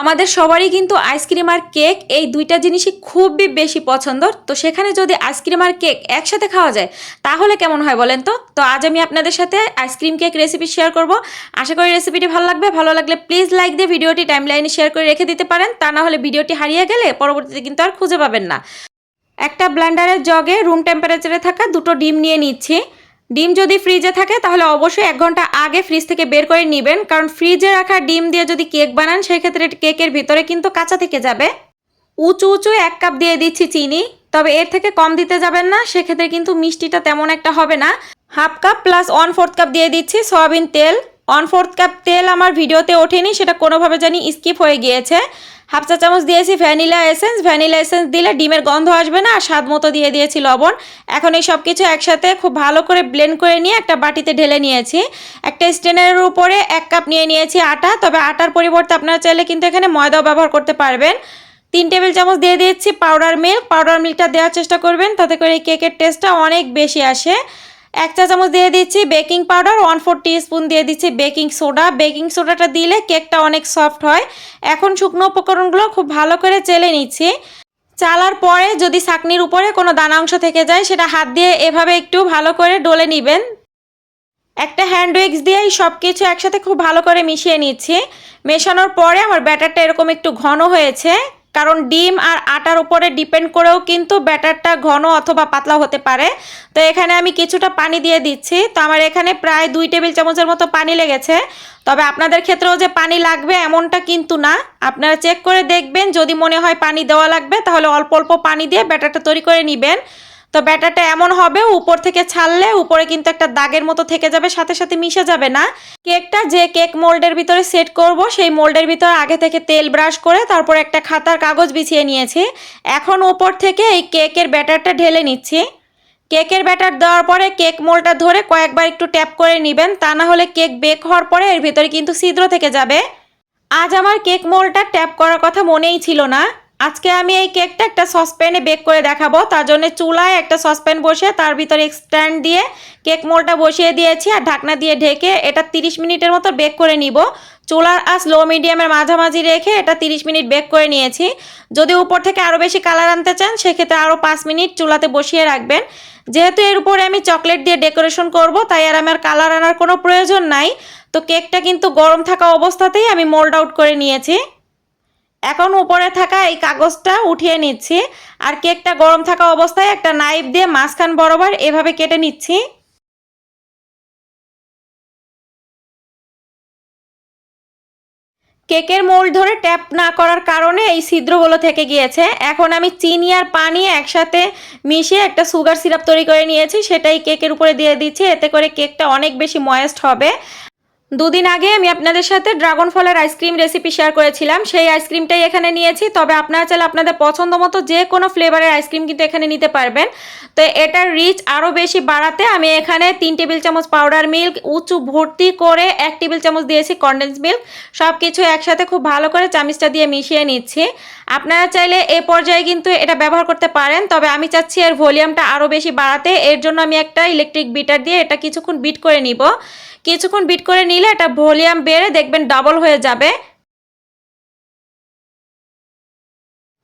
আমাদের সবারই কিন্তু আইসক্রিম আর কেক এই দুইটা জিনিসই খুবই বেশি পছন্দ। তো সেখানে যদি আইসক্রিম আর কেক একসাথে খাওয়া যায়, তাহলে কেমন হয় বলেন তো? তো আজ আমি আপনাদের সাথে আইসক্রিম কেক রেসিপি শেয়ার করব। আশা করি রেসিপিটি ভালো লাগবে। ভালো লাগলে প্লিজ লাইক দিয়ে ভিডিওটি টাইম লাইনে শেয়ার করে রেখে দিতে পারেন। তা না হলে ভিডিওটি হারিয়ে গেলে পরবর্তীতে কিন্তু আর খুঁজে পাবেন না। একটা ব্লেন্ডারের জগে রুম টেম্পারেচারে থাকা দুটো ডিম নিয়ে নিচ্ছি। ডিম যদি ফ্রিজে থাকে, তাহলে অবশ্যই এক ঘণ্টা আগে ফ্রিজ থেকে বের করে নেবেন। কারণ ফ্রিজে রাখা ডিম দিয়ে যদি কেক বানান, সেক্ষেত্রে কেকের ভিতরে কিন্তু কাঁচা থেকে যাবে। উঁচু উঁচু এক কাপ দিয়ে দিচ্ছি চিনি। তবে এর থেকে কম দিতে যাবেন না, সেক্ষেত্রে কিন্তু মিষ্টিটা তেমন একটা হবে না। Half cup plus one fourth cup দিয়ে দিচ্ছি সয়াবিন তেল। ওয়ান ফোর্থ কাপ তেল আমার ভিডিওতে ওঠেনি, সেটা কোনোভাবে জানি স্কিপ হয়ে গিয়েছে। হাফ চা চামচ দিয়েছি ভ্যানিলা এসেন্স ভ্যানিলা এসেন্স দিলে ডিমের গন্ধ আসবে না, আর স্বাদ মতো দিয়ে দিয়েছি লবণ। এখন এই সব কিছু একসাথে খুব ভালো করে ব্লেন্ড করে নিয়ে একটা বাটিতে ঢেলে নিয়েছি। একটা স্টেনের উপরে এক কাপ নিয়ে নিয়েছি আটা, তবে আটার পরিবর্তে আপনারা চাইলে কিন্তু এখানে ময়দাও ব্যবহার করতে পারবেন। তিন টেবিল চামচ দিয়ে দিয়েছি পাউডার মিল্ক পাউডার মিল্কটা দেওয়ার চেষ্টা করবেন, তাতে করে এই কেকের টেস্টটা অনেক বেশি আসে। এক চা চামচ দিয়ে দিচ্ছি baking powder one four spoon দিয়ে দিচ্ছি বেকিং সোডা। বেকিং সোডাটা দিলে কেকটা অনেক সফট হয়। এখন শুকনো উপকরণগুলো খুব ভালো করে চেলে নিচ্ছি। চালার পরে যদি ছাকনির উপরে কোনো দানা অংশ থেকে যায়, সেটা হাত দিয়ে এভাবে একটু ভালো করে ডলে নেবেন। একটা হ্যান্ড উইক্স দিয়ে সব কিছু একসাথে খুব ভালো করে মিশিয়ে নিচ্ছি। মেশানোর পরে আমার ব্যাটারটা এরকম একটু ঘন হয়েছে। কারণ ডিম আর আটার উপরে ডিপেন্ড করেও কিন্তু ব্যাটারটা ঘন অথবা পাতলা হতে পারে। তো এখানে আমি কিছুটা পানি দিয়ে দিচ্ছি। তো আমার এখানে প্রায় দুই টেবিল চামচের মতো পানি লেগেছে। তবে আপনাদের ক্ষেত্রেও যে পানি লাগবে এমনটা কিন্তু না। আপনারা চেক করে দেখবেন। যদি মনে হয় পানি দেওয়া লাগবে, তাহলে অল্প অল্প পানি দিয়ে ব্যাটারটা তৈরি করে নেবেন। তো ব্যাটারটা এমন হবে, উপর থেকে ছাড়লে উপরে কিন্তু একটা দাগের মতো থেকে যাবে, সাথে সাথে মিশে যাবে না। কেকটা যে কেক মোল্ডের ভিতরে সেট করব, সেই মোল্ডের ভিতরে আগে থেকে তেল ব্রাশ করে তারপর একটা খাতার কাগজ বিছিয়ে নিয়েছি। এখন উপর থেকে এই কেকের ব্যাটারটা ঢেলে নিচ্ছি। কেকের ব্যাটার দেওয়ার পরে কেক মোলটা ধরে কয়েকবার একটু ট্যাপ করে নেবেন, তা না হলে কেক বেক হওয়ার পরে এর ভিতরে কিন্তু ছিদ্র থেকে যাবে। আজ আমার কেক মোলটা ট্যাপ করার কথা মনেই ছিল না। আজকে আমি এই কেকটা একটা সসপ্যানে বেক করে দেখাবো। তার জন্য চুলায় একটা সসপ্যান বসে তার ভিতরে স্ট্যান্ড দিয়ে কেক মোলটা বসিয়ে দিয়েছি আর ঢাকনা দিয়ে ঢেকে এটা 30 মিনিটের মতো বেক করে নিব। চুলার আস লো মিডিয়ামের মাঝামাঝি রেখে এটা 30 মিনিট বেক করে নিয়েছি। যদি উপর থেকে আরও বেশি কালার আনতে চান, সেক্ষেত্রে আরও পাঁচ মিনিট চুলাতে বসিয়ে রাখবেন। যেহেতু এর উপরে আমি চকলেট দিয়ে ডেকোরেশন করব, তাই আর আমার কালার আনার কোনো প্রয়োজন নাই। তো কেকটা কিন্তু গরম থাকা অবস্থাতেই আমি মোল্ড আউট করে নিয়েছি। এখন উপরে থাকা এই কাগজটা উঠিয়ে নিচ্ছি। আর কেকটা গরম থাকা অবস্থায় একটা নাইফ দিয়ে মাঝখান বরাবর এভাবে কেটে নিচ্ছি। কেকের মোল্ড ধরে ট্যাপ না করার কারণে এই ছিদ্রগুলো থেকে গিয়েছে। এখন আমি চিনি আর পানি একসাথে মিশিয়ে একটা সুগার সিরাপ তৈরি করে নিয়েছি। সেটাই কেকের উপরে দিয়ে দিচ্ছি। এতে করে কেকটা অনেক বেশি ময়েস্ট হবে। দুদিন আগে আমি আপনাদের সাথে ড্রাগন ফলের আইসক্রিম রেসিপি শেয়ার করেছিলাম। সেই আইসক্রিমটাই এখানে নিয়েছি। তবে আপনারা চাইলে আপনাদের পছন্দ মতো যে কোনো ফ্লেভারের আইসক্রিম কিন্তু এখানে নিতে পারবেন। তো এটার রিচ আরও বেশি বাড়াতে আমি এখানে তিন টেবিল চামচ পাউডার মিল্ক, উঁচু ভর্তি করে এক টেবিল চামচ দিয়েছি কন্ডেন্স মিল্ক। সব কিছু একসাথে খুব ভালো করে চামিচটা দিয়ে মিশিয়ে নিচ্ছি। আপনারা চাইলে এ পর্যায়ে কিন্তু এটা ব্যবহার করতে পারেন, তবে আমি চাচ্ছি এর ভলিউমটা আরও বেশি বাড়াতে। এর জন্য আমি একটা ইলেকট্রিক বিটার দিয়ে এটা কিছুক্ষণ বিট করে নিব। কিছুক্ষণ বিট করে নিলে এটা ভলিউম বেড়ে দেখবেন ডাবল হয়ে যাবে।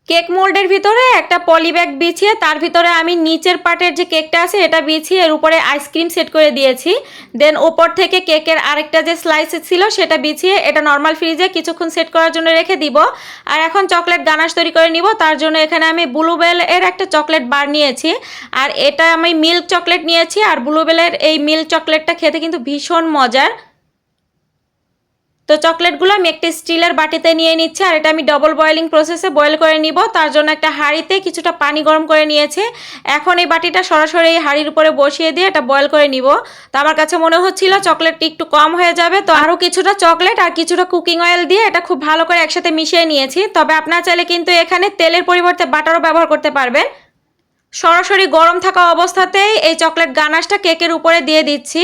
কেক মোল্ডের ভিতরে একটা পলি ব্যাগ বিছিয়ে, তার ভিতরে আমি নিচের পার্টের যে কেকটা আছে, এটা বিছিয়ে এর উপরে আইসক্রিম সেট করে দিয়েছি। দেন ওপর থেকে কেকের আরেকটা যে স্লাইস ছিল, সেটা বিছিয়ে এটা নর্মাল ফ্রিজে কিছুক্ষণ সেট করার জন্য রেখে দিব। আর এখন চকলেট গানাশ তৈরি করে নিব, তার জন্য এখানে আমি ব্লুবেল এর একটা চকলেট বার নিয়েছি। আর এটা আমি মিল্ক চকলেট নিয়েছি, আর ব্লুবেলের এই মিল্ক চকলেটটা খেতে কিন্তু ভীষণ মজার। তো চকলেটগুলো আমি একটা স্টিলের বাটিতে নিয়ে নিচ্ছি, আর এটা আমি ডবল বয়েলিং প্রসেসে বয়েল করে নিব। তার জন্য একটা হাঁড়িতে কিছুটা পানি গরম করে নিয়েছে। এখন এই বাটিটা সরাসরি এই হাঁড়ির উপরে বসিয়ে দিয়ে এটা বয়েল করে নিব। তো আমার কাছে মনে হচ্ছিল চকলেটটি একটু কম হয়ে যাবে, তো আরও কিছুটা চকলেট আর কিছুটা কুকিং অয়েল দিয়ে এটা খুব ভালো করে একসাথে মিশিয়ে নিয়েছি। তবে আপনার চাইলে কিন্তু এখানে তেলের পরিবর্তে বাটারও ব্যবহার করতে পারবেন। সরাসরি গরম থাকা অবস্থাতেই এই চকলেট গানাশটা কেকের উপরে দিয়ে দিচ্ছি।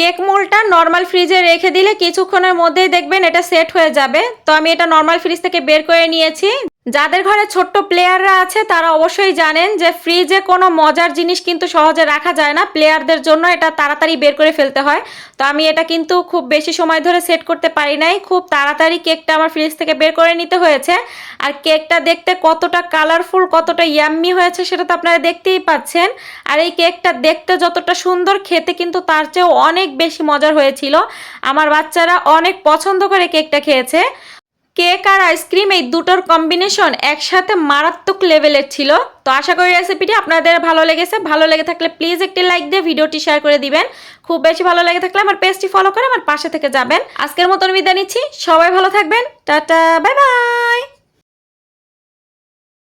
কেক মোলটা নর্মাল ফ্রিজে রেখে দিলে কিছুক্ষণের মধ্যেই দেখবেন এটা সেট হয়ে যাবে। তো আমি এটা নর্মাল ফ্রিজ থেকে বের করে নিয়েছি। যাদের ঘরে ছোট্ট প্লেয়াররা আছে, তারা অবশ্যই জানেন যে ফ্রিজে কোনো মজার জিনিস কিন্তু সহজে রাখা যায় না। প্লেয়ারদের জন্য এটা তাড়াতাড়ি বের করে ফেলতে হয়। তো আমি এটা কিন্তু খুব বেশি সময় ধরে সেট করতে পারি নাই। খুব তাড়াতাড়ি কেকটা আমার ফ্রিজ থেকে বের করে নিতে হয়েছে। আর কেকটা দেখতে কতটা কালারফুল কতটা ইয়াম্মি হয়েছে সেটা তো আপনারা দেখতেই পাচ্ছেন। আর এই কেকটা দেখতে যতটা সুন্দর, খেতে কিন্তু তার চেয়েও অনেক বেশি মজার হয়েছিল। আমার বাচ্চারা অনেক পছন্দ করে কেকটা খেয়েছে। কেক আর আইসক্রিম এই দুটোর কম্বিনেশন একসাথে মারাত্মক লেভেলের ছিল। তো আশা করি রেসিপিটি আপনাদের ভালো লেগেছে। ভালো লেগে থাকলে প্লিজ একটি লাইক দিয়ে ভিডিওটি শেয়ার করে দিবেন। খুব বেশি ভালো লেগে থাকলে আমার পেজটি ফলো করে আমার পাশে থেকে যাবেন। আজকের মতন বিদায় নিচ্ছি। সবাই ভালো থাকবেন। Tata bye bye